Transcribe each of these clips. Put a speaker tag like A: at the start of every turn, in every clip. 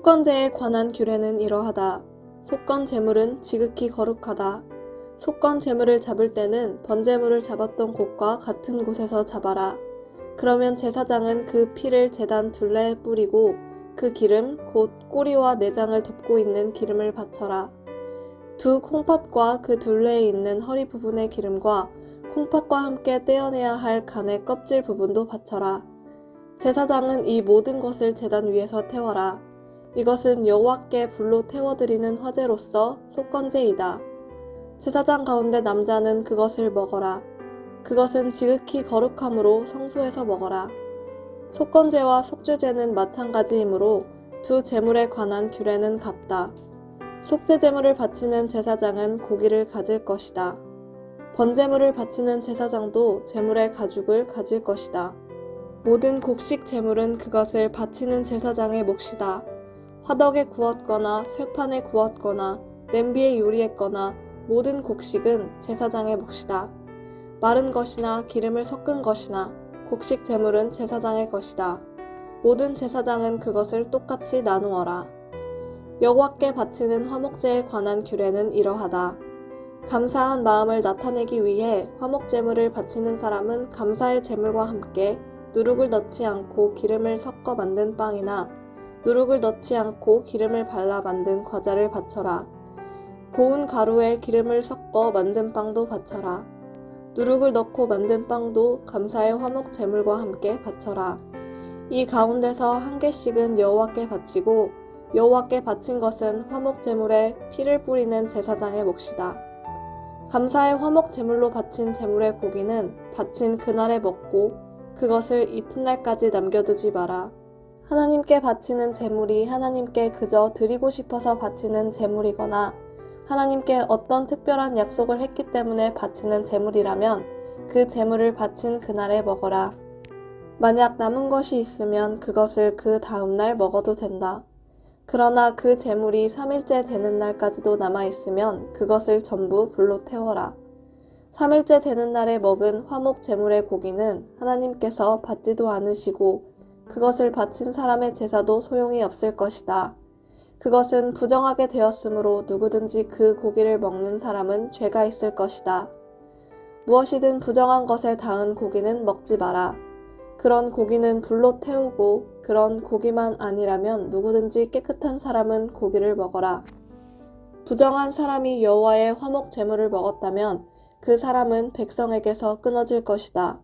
A: 속건제에 관한 규례는 이러하다. 속건 제물은 지극히 거룩하다. 속건 제물을 잡을 때는 번제물을 잡았던 곳과 같은 곳에서 잡아라. 그러면 제사장은 그 피를 제단 둘레에 뿌리고 그 기름 곧 꼬리와 내장을 덮고 있는 기름을 바쳐라. 두 콩팥과 그 둘레에 있는 허리 부분의 기름과 콩팥과 함께 떼어내야 할 간의 껍질 부분도 바쳐라. 제사장은 이 모든 것을 제단 위에서 태워라. 이것은 여호와께 불로 태워드리는 화제로서 속건제이다. 제사장 가운데 남자는 그것을 먹어라. 그것은 지극히 거룩함으로 성소에서 먹어라. 속건제와 속죄제는 마찬가지이므로 두 제물에 관한 규례는 같다. 속죄 제물을 바치는 제사장은 고기를 가질 것이다. 번제물을 바치는 제사장도 제물의 가죽을 가질 것이다. 모든 곡식 제물은 그것을 바치는 제사장의 몫이다. 화덕에 구웠거나 쇠판에 구웠거나 냄비에 요리했거나 모든 곡식은 제사장의 몫이다. 마른 것이나 기름을 섞은 것이나 곡식 제물은 제사장의 것이다. 모든 제사장은 그것을 똑같이 나누어라. 여호와께 바치는 화목제에 관한 규례는 이러하다. 감사한 마음을 나타내기 위해 화목 제물을 바치는 사람은 감사의 제물과 함께 누룩을 넣지 않고 기름을 섞어 만든 빵이나 누룩을 넣지 않고 기름을 발라 만든 과자를 바쳐라. 고운 가루에 기름을 섞어 만든 빵도 바쳐라. 누룩을 넣고 만든 빵도 감사의 화목 제물과 함께 바쳐라. 이 가운데서 한 개씩은 여호와께 바치고 여호와께 바친 것은 화목 제물에 피를 뿌리는 제사장의 몫이다. 감사의 화목 제물로 바친 제물의 고기는 바친 그날에 먹고 그것을 이튿날까지 남겨두지 마라. 하나님께 바치는 제물이 하나님께 그저 드리고 싶어서 바치는 제물이거나 하나님께 어떤 특별한 약속을 했기 때문에 바치는 제물이라면 그 제물을 바친 그날에 먹어라. 만약 남은 것이 있으면 그것을 그 다음날 먹어도 된다. 그러나 그 제물이 3일째 되는 날까지도 남아 있으면 그것을 전부 불로 태워라. 3일째 되는 날에 먹은 화목 제물의 고기는 하나님께서 받지도 않으시고 그것을 바친 사람의 제사도 소용이 없을 것이다. 그것은 부정하게 되었으므로 누구든지 그 고기를 먹는 사람은 죄가 있을 것이다. 무엇이든 부정한 것에 닿은 고기는 먹지 마라. 그런 고기는 불로 태우고 그런 고기만 아니라면 누구든지 깨끗한 사람은 고기를 먹어라. 부정한 사람이 여호와의 화목 제물을 먹었다면 그 사람은 백성에게서 끊어질 것이다.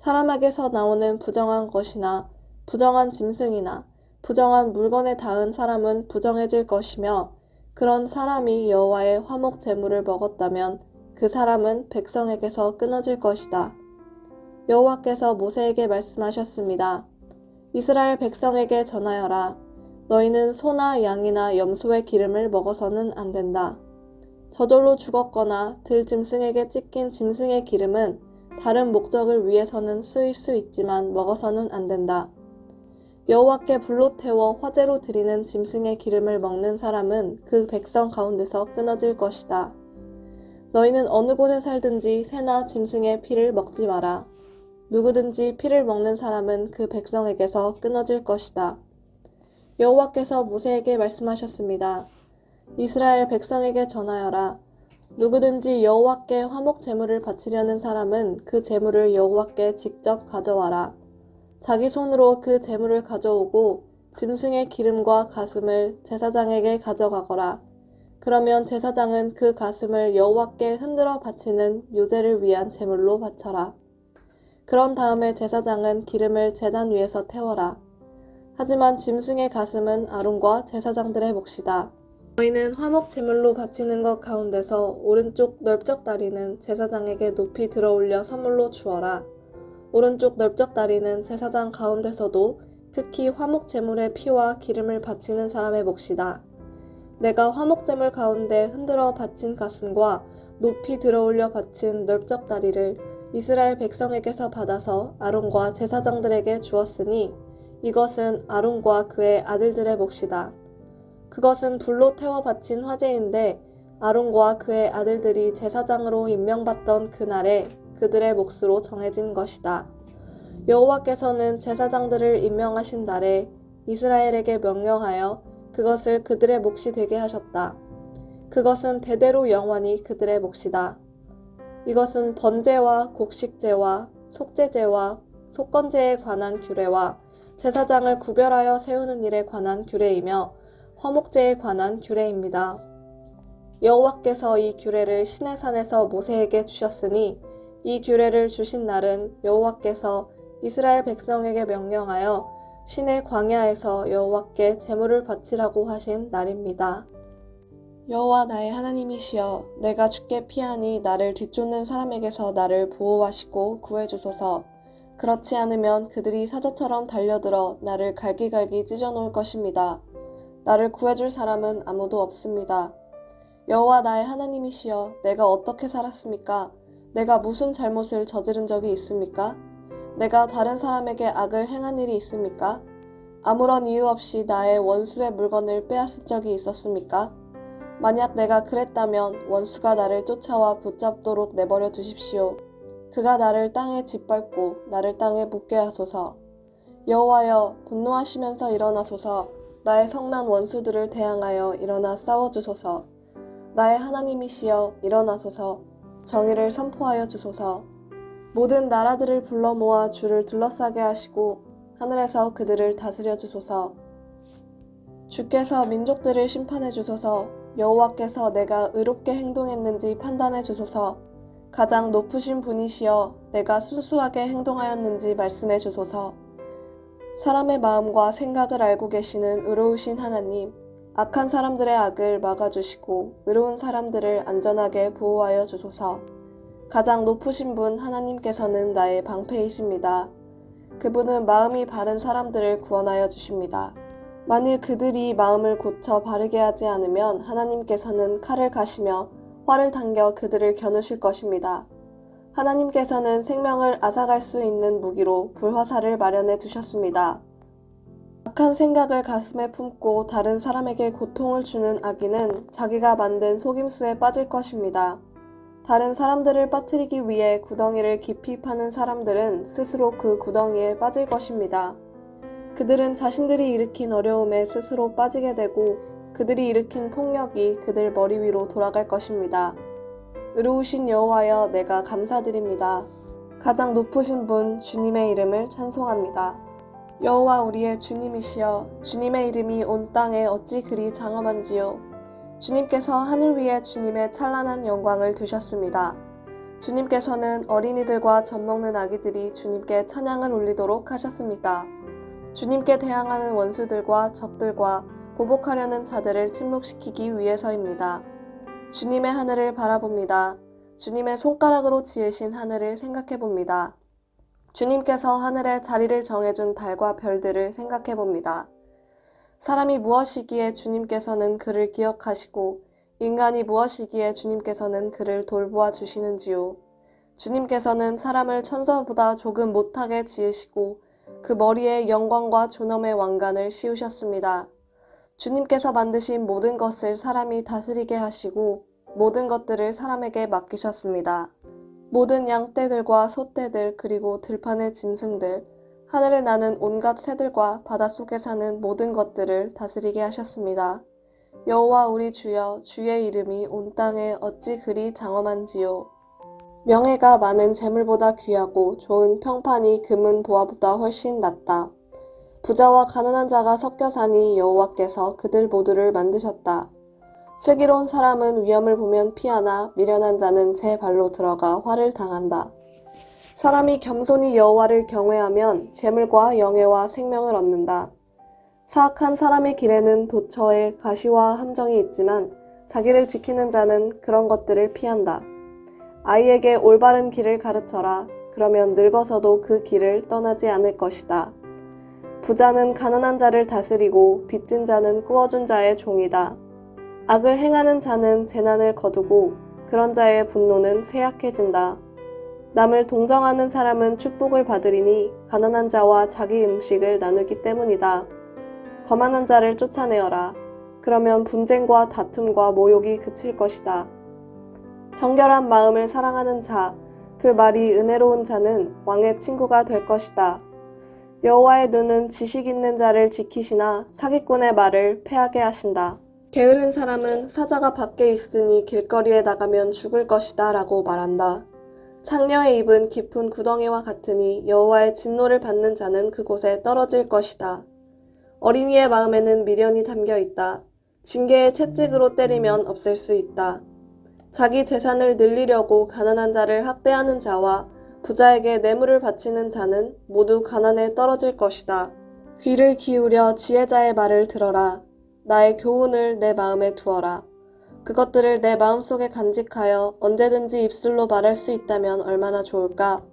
A: 사람에게서 나오는 부정한 것이나 부정한 짐승이나 부정한 물건에 닿은 사람은 부정해질 것이며 그런 사람이 여호와의 화목 제물을 먹었다면 그 사람은 백성에게서 끊어질 것이다. 여호와께서 모세에게 말씀하셨습니다. 이스라엘 백성에게 전하여라. 너희는 소나 양이나 염소의 기름을 먹어서는 안 된다. 저절로 죽었거나 들 짐승에게 찢긴 짐승의 기름은 다른 목적을 위해서는 쓰일 수 있지만 먹어서는 안 된다. 여호와께 불로 태워 화제로 드리는 짐승의 기름을 먹는 사람은 그 백성 가운데서 끊어질 것이다. 너희는 어느 곳에 살든지 새나 짐승의 피를 먹지 마라. 누구든지 피를 먹는 사람은 그 백성에게서 끊어질 것이다. 여호와께서 모세에게 말씀하셨습니다. 이스라엘 백성에게 전하여라. 누구든지 여호와께 화목 제물을 바치려는 사람은 그 제물을 여호와께 직접 가져와라. 자기 손으로 그 제물을 가져오고 짐승의 기름과 가슴을 제사장에게 가져가거라. 그러면 제사장은 그 가슴을 여호와께 흔들어 바치는 요제를 위한 제물로 바쳐라. 그런 다음에 제사장은 기름을 제단 위에서 태워라. 하지만 짐승의 가슴은 아론과 제사장들의 몫이다. 너희는 화목 제물로 바치는 것 가운데서 오른쪽 넓적 다리는 제사장에게 높이 들어 올려 선물로 주어라. 오른쪽 넓적 다리는 제사장 가운데서도 특히 화목 제물의 피와 기름을 바치는 사람의 몫이다. 내가 화목 제물 가운데 흔들어 바친 가슴과 높이 들어 올려 바친 넓적 다리를 이스라엘 백성에게서 받아서 아론과 제사장들에게 주었으니 이것은 아론과 그의 아들들의 몫이다. 그것은 불로 태워 바친 화제인데 아론과 그의 아들들이 제사장으로 임명받던 그날에 그들의 몫으로 정해진 것이다. 여호와께서는 제사장들을 임명하신 날에 이스라엘에게 명령하여 그것을 그들의 몫이 되게 하셨다. 그것은 대대로 영원히 그들의 몫이다. 이것은 번제와 곡식제와 속제제와 속건제에 관한 규례와 제사장을 구별하여 세우는 일에 관한 규례이며 화목제에 관한 규례입니다. 여호와께서 이 규례를 시내 산에서 모세에게 주셨으니 이 규례를 주신 날은 여호와께서 이스라엘 백성에게 명령하여 시내 광야에서 여호와께 제물을 바치라고 하신 날입니다. 여호와 나의 하나님이시여 내가 주께 피하니 나를 뒤쫓는 사람에게서 나를 보호하시고 구해주소서 그렇지 않으면 그들이 사자처럼 달려들어 나를 갈기갈기 찢어놓을 것입니다. 나를 구해줄 사람은 아무도 없습니다. 여호와 나의 하나님이시여 내가 어떻게 살았습니까? 내가 무슨 잘못을 저지른 적이 있습니까? 내가 다른 사람에게 악을 행한 일이 있습니까? 아무런 이유 없이 나의 원수의 물건을 빼앗은 적이 있었습니까? 만약 내가 그랬다면 원수가 나를 쫓아와 붙잡도록 내버려 두십시오. 그가 나를 땅에 짓밟고 나를 땅에 묻게 하소서. 여호와여 분노하시면서 일어나소서. 나의 성난 원수들을 대항하여 일어나 싸워주소서. 나의 하나님이시여 일어나소서. 정의를 선포하여 주소서. 모든 나라들을 불러 모아 주를 둘러싸게 하시고 하늘에서 그들을 다스려 주소서. 주께서 민족들을 심판해 주소서. 여호와께서 내가 의롭게 행동했는지 판단해 주소서. 가장 높으신 분이시여 내가 순수하게 행동하였는지 말씀해 주소서. 사람의 마음과 생각을 알고 계시는 의로우신 하나님, 악한 사람들의 악을 막아주시고 의로운 사람들을 안전하게 보호하여 주소서. 가장 높으신 분 하나님께서는 나의 방패이십니다. 그분은 마음이 바른 사람들을 구원하여 주십니다. 만일 그들이 마음을 고쳐 바르게 하지 않으면 하나님께서는 칼을 가시며 활을 당겨 그들을 겨누실 것입니다. 하나님께서는 생명을 앗아갈 수 있는 무기로 불화살을 마련해 두셨습니다. 악한 생각을 가슴에 품고 다른 사람에게 고통을 주는 악인은 자기가 만든 속임수에 빠질 것입니다. 다른 사람들을 빠뜨리기 위해 구덩이를 깊이 파는 사람들은 스스로 그 구덩이에 빠질 것입니다. 그들은 자신들이 일으킨 어려움에 스스로 빠지게 되고 그들이 일으킨 폭력이 그들 머리 위로 돌아갈 것입니다. 의로우신 여호와여 내가 감사드립니다. 가장 높으신 분 주님의 이름을 찬송합니다. 여호와 우리의 주님이시여 주님의 이름이 온 땅에 어찌 그리 장엄한지요 주님께서 하늘 위에 주님의 찬란한 영광을 두셨습니다. 주님께서는 어린이들과 젖먹는 아기들이 주님께 찬양을 올리도록 하셨습니다. 주님께 대항하는 원수들과 적들과 보복하려는 자들을 침묵시키기 위해서입니다. 주님의 하늘을 바라봅니다. 주님의 손가락으로 지으신 하늘을 생각해 봅니다. 주님께서 하늘에 자리를 정해준 달과 별들을 생각해 봅니다. 사람이 무엇이기에 주님께서는 그를 기억하시고 인간이 무엇이기에 주님께서는 그를 돌보아 주시는지요. 주님께서는 사람을 천사보다 조금 못하게 지으시고 그 머리에 영광과 존엄의 왕관을 씌우셨습니다. 주님께서 만드신 모든 것을 사람이 다스리게 하시고 모든 것들을 사람에게 맡기셨습니다. 모든 양떼들과 소떼들 그리고 들판의 짐승들, 하늘을 나는 온갖 새들과 바닷속에 사는 모든 것들을 다스리게 하셨습니다. 여호와 우리 주여 주의 이름이 온 땅에 어찌 그리 장엄한지요. 명예가 많은 재물보다 귀하고 좋은 평판이 금은 보화보다 훨씬 낫다. 부자와 가난한 자가 섞여 사니 여호와께서 그들 모두를 만드셨다. 슬기로운 사람은 위험을 보면 피하나 미련한 자는 제 발로 들어가 화를 당한다. 사람이 겸손히 여호와를 경외하면 재물과 영예와 생명을 얻는다. 사악한 사람의 길에는 도처에 가시와 함정이 있지만 자기를 지키는 자는 그런 것들을 피한다. 아이에게 올바른 길을 가르쳐라. 그러면 늙어서도 그 길을 떠나지 않을 것이다. 부자는 가난한 자를 다스리고 빚진 자는 꾸어준 자의 종이다. 악을 행하는 자는 재난을 거두고 그런 자의 분노는 쇠약해진다. 남을 동정하는 사람은 축복을 받으리니 가난한 자와 자기 음식을 나누기 때문이다. 거만한 자를 쫓아내어라. 그러면 분쟁과 다툼과 모욕이 그칠 것이다. 정결한 마음을 사랑하는 자, 그 말이 은혜로운 자는 왕의 친구가 될 것이다. 여호와의 눈은 지식 있는 자를 지키시나 사기꾼의 말을 패하게 하신다. 게으른 사람은 사자가 밖에 있으니 길거리에 나가면 죽을 것이다 라고 말한다. 창녀의 입은 깊은 구덩이와 같으니 여호와의 진노를 받는 자는 그곳에 떨어질 것이다. 어린이의 마음에는 미련이 담겨 있다. 징계의 채찍으로 때리면 없앨 수 있다. 자기 재산을 늘리려고 가난한 자를 학대하는 자와 부자에게 뇌물을 바치는 자는 모두 가난에 떨어질 것이다. 귀를 기울여 지혜자의 말을 들어라. 나의 교훈을 내 마음에 두어라. 그것들을 내 마음속에 간직하여 언제든지 입술로 말할 수 있다면 얼마나 좋을까?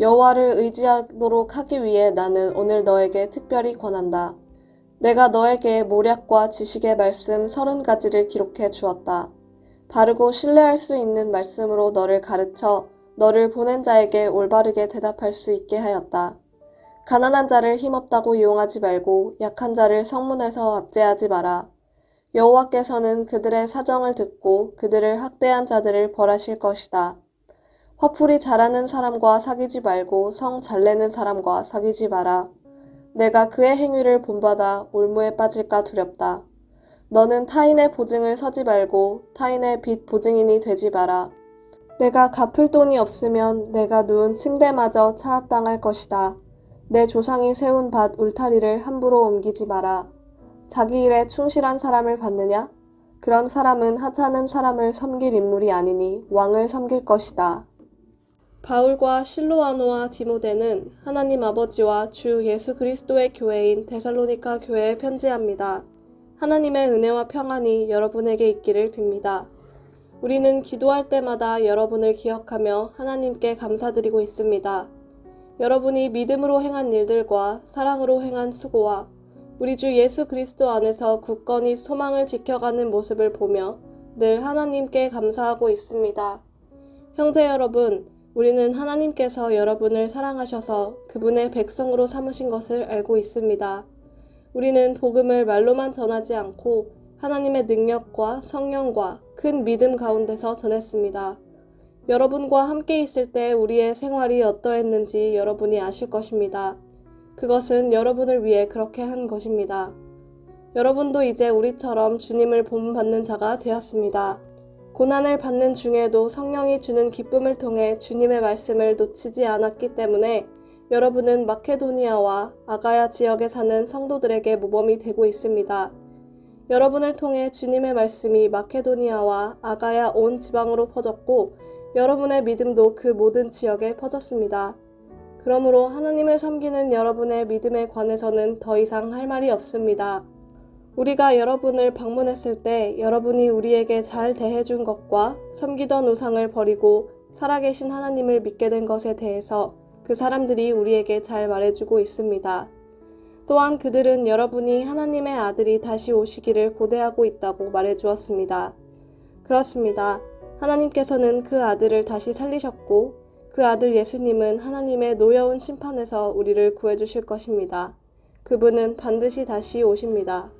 A: 여호와를 의지하도록 하기 위해 나는 오늘 너에게 특별히 권한다. 내가 너에게 모략과 지식의 말씀 서른 가지를 기록해 주었다. 바르고 신뢰할 수 있는 말씀으로 너를 가르쳐 너를 보낸 자에게 올바르게 대답할 수 있게 하였다. 가난한 자를 힘없다고 이용하지 말고 약한 자를 성문에서 압제하지 마라. 여호와께서는 그들의 사정을 듣고 그들을 학대한 자들을 벌하실 것이다. 화풀이 잘하는 사람과 사귀지 말고 성 잘내는 사람과 사귀지 마라. 내가 그의 행위를 본받아 올무에 빠질까 두렵다. 너는 타인의 보증을 서지 말고 타인의 빚 보증인이 되지 마라. 내가 갚을 돈이 없으면 내가 누운 침대마저 차압당할 것이다. 내 조상이 세운 밭 울타리를 함부로 옮기지 마라. 자기 일에 충실한 사람을 받느냐? 그런 사람은 하찮은 사람을 섬길 인물이 아니니 왕을 섬길 것이다. 바울과 실로아노와 디모데는 하나님 아버지와 주 예수 그리스도의 교회인 데살로니가 교회에 편지합니다. 하나님의 은혜와 평안이 여러분에게 있기를 빕니다. 우리는 기도할 때마다 여러분을 기억하며 하나님께 감사드리고 있습니다. 여러분이 믿음으로 행한 일들과 사랑으로 행한 수고와 우리 주 예수 그리스도 안에서 굳건히 소망을 지켜가는 모습을 보며 늘 하나님께 감사하고 있습니다. 형제 여러분, 우리는 하나님께서 여러분을 사랑하셔서 그분의 백성으로 삼으신 것을 알고 있습니다. 우리는 복음을 말로만 전하지 않고 하나님의 능력과 성령과 큰 믿음 가운데서 전했습니다. 여러분과 함께 있을 때 우리의 생활이 어떠했는지 여러분이 아실 것입니다. 그것은 여러분을 위해 그렇게 한 것입니다. 여러분도 이제 우리처럼 주님을 본받는 자가 되었습니다. 고난을 받는 중에도 성령이 주는 기쁨을 통해 주님의 말씀을 놓치지 않았기 때문에 여러분은 마케도니아와 아가야 지역에 사는 성도들에게 모범이 되고 있습니다. 여러분을 통해 주님의 말씀이 마케도니아와 아가야 온 지방으로 퍼졌고 여러분의 믿음도 그 모든 지역에 퍼졌습니다. 그러므로 하나님을 섬기는 여러분의 믿음에 관해서는 더 이상 할 말이 없습니다. 우리가 여러분을 방문했을 때 여러분이 우리에게 잘 대해준 것과 섬기던 우상을 버리고 살아계신 하나님을 믿게 된 것에 대해서 그 사람들이 우리에게 잘 말해주고 있습니다. 또한 그들은 여러분이 하나님의 아들이 다시 오시기를 고대하고 있다고 말해 주었습니다. 그렇습니다. 하나님께서는 그 아들을 다시 살리셨고 그 아들 예수님은 하나님의 노여운 심판에서 우리를 구해 주실 것입니다. 그분은 반드시 다시 오십니다.